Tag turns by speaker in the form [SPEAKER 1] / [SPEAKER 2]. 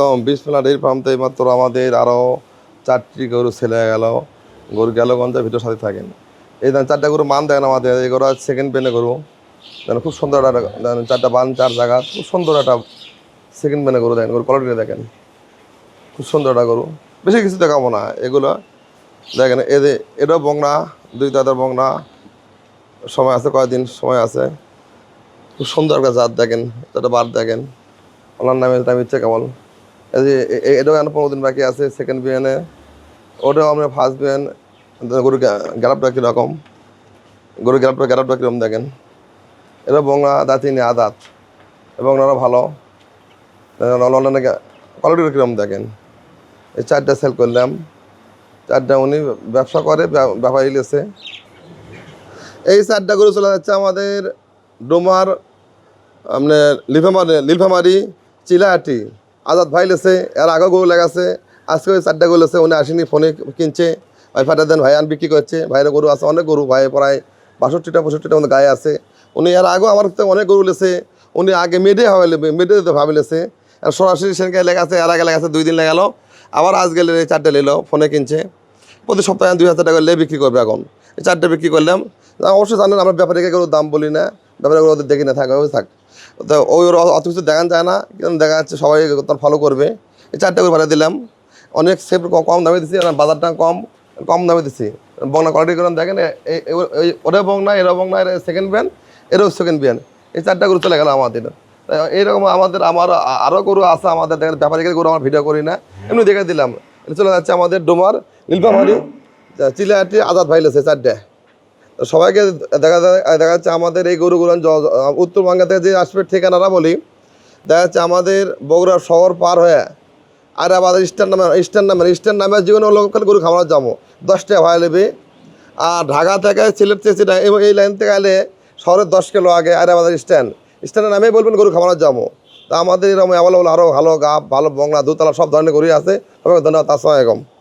[SPEAKER 1] কম, বিশ dairy farm তো এইমাত্র আমাদের আরও চারটি গরু ছেলে গেল। গরু গেল গঞ্জের ভিতর সাথে থাকেন। এই দেন চারটা গরু মান দেন আমাদের, এই গরু সেকেন্ড পেনে গরু। দেন খুব সুন্দর একটা চারটা বান, চার জায়গা, খুব সুন্দর একটা সেকেন্ড পেনে গরু দেখেন গরু কোয়ালিটি দেখেন। খুব সুন্দর একটা গরু। বেশি কিছু দেখাবো না, এগুলো দেখেন এদের এটাও বংনা দুই দাদার বংনা সময় আছে কয়েকদিন, সময় আছে। খুব সুন্দর একটা জাত দেখেন একটা বার দেখেন। ওনার নামে দাম ইচ্ছে কেমন এটাও এখন পনেরো দিন বাকি আছে সেকেন্ড বিয়ানে ওটাও আমরা ফার্স্ট বিয়ান গরু গ্যারাপটা কীরকম গরু গ্যারাপটা গ্যারাপটা কীরকম দেখেন। এটা বংলা দাঁতিনি আদাত। এবং ওনারা ভালো। অনলাইনে কোয়ালিটি কীরকম দেখেন। এই চারটা সেল করলাম। চারটা উনি ব্যবসা করে, ব্যা- ব্যাপারী লেছে। এই চারটা গরু চলে যাচ্ছে আমাদের ডোমার, আপনার লিফামারি লিফামারি চিলাহাটি। আজাদ ভাই লেছে, এর আগেও গরু লাগাছে আজকে ওই চারটা গরু লেছে, উনি আসেনি, ফোনে কিনছে। ভাই ফাটা দেন ভাই আন বিক্রি করছে, ভাইয়ের গরু আছে, অনেক গরু, ভাই প্রায় বাষট্টিটা পঁয়ষট্টিটা মতো গায়ে আছে। উনি এর আগেও আমার অনেক গরু লেছে, উনি আগে মেডে হবে মেডে দিতে ভাবে লেছে। আর সরাসরি সেখানে লেগাছে, এর আগে লেগাছে, দুই দিন লাগালো। আবার আজ গেলে চারটে নিলো ফোনে কিনছে। প্রতি সপ্তাহে দুই হাজার টাকা লে বিক্রি করবে এখন। চারটে বিক্রি করলাম। অবশ্যই জানেন, আমরা ব্যাপারীকে কোনো দাম বলি না। ব্যাপারে ওদের দেখি না থাক থাক। তো ওই ওর অত কিছু দেখান যায় না, কিন্তু দেখা যাচ্ছে সবাই তার ফলো করবে। এই চারটে করে ভাড়া দিলাম। অনেক সেফ কম দামে দিচ্ছি বাজারটা কম কম দামে দিচ্ছি বংনা কোয়ালিটি করে দেখেন ওটা বংনা এরা বংনা এর সেকেন্ড ব্যান এরও সেকেন্ড ব্যান এই চারটা গরু চলে গেল আমাদের। এইরকম আমাদের, আমার আরও গরু আছে আমাদের, দেখেন ব্যাপারীকে গরু আমার ভিডিও করি না। এমনি দেখে দিলাম। চলে যাচ্ছে আমাদের ডোমার নীলপামারি চিলাহাটি আজাদ ভাই লেছে চারটে। সবাইকে দেখা যায়, দেখা যাচ্ছে আমাদের এই জ- উত্তরবঙ্গে থেকে যে আসবে ঠিকানাটা বলি, দেখা যাচ্ছে আমাদের বগুড়া শহর পার হয়ে আর আমাদের স্ট্যান্ড নামে স্ট্যান্ড নামে স্ট্যান্ড নামে জীবনে লোকাল গরু খামার যাব। দশটা ভাই নেবে। আর ঢাকা থেকে সিলেট সেটা এবং এই লাইন থেকে এলে শহরের দশ কিলো আগে আর আমাদের স্ট্যান্ড স্ট্যান্ডের নামেই বলবেন গরু খামার যাব। তা আমাদের এরকম অ্যাভেলেবল আরও ভালো গাপ ভালো বংলা, দুতলা সব ধরনের গরুই আছে। সবাই ধন্যবাদ আসসালামাইকুম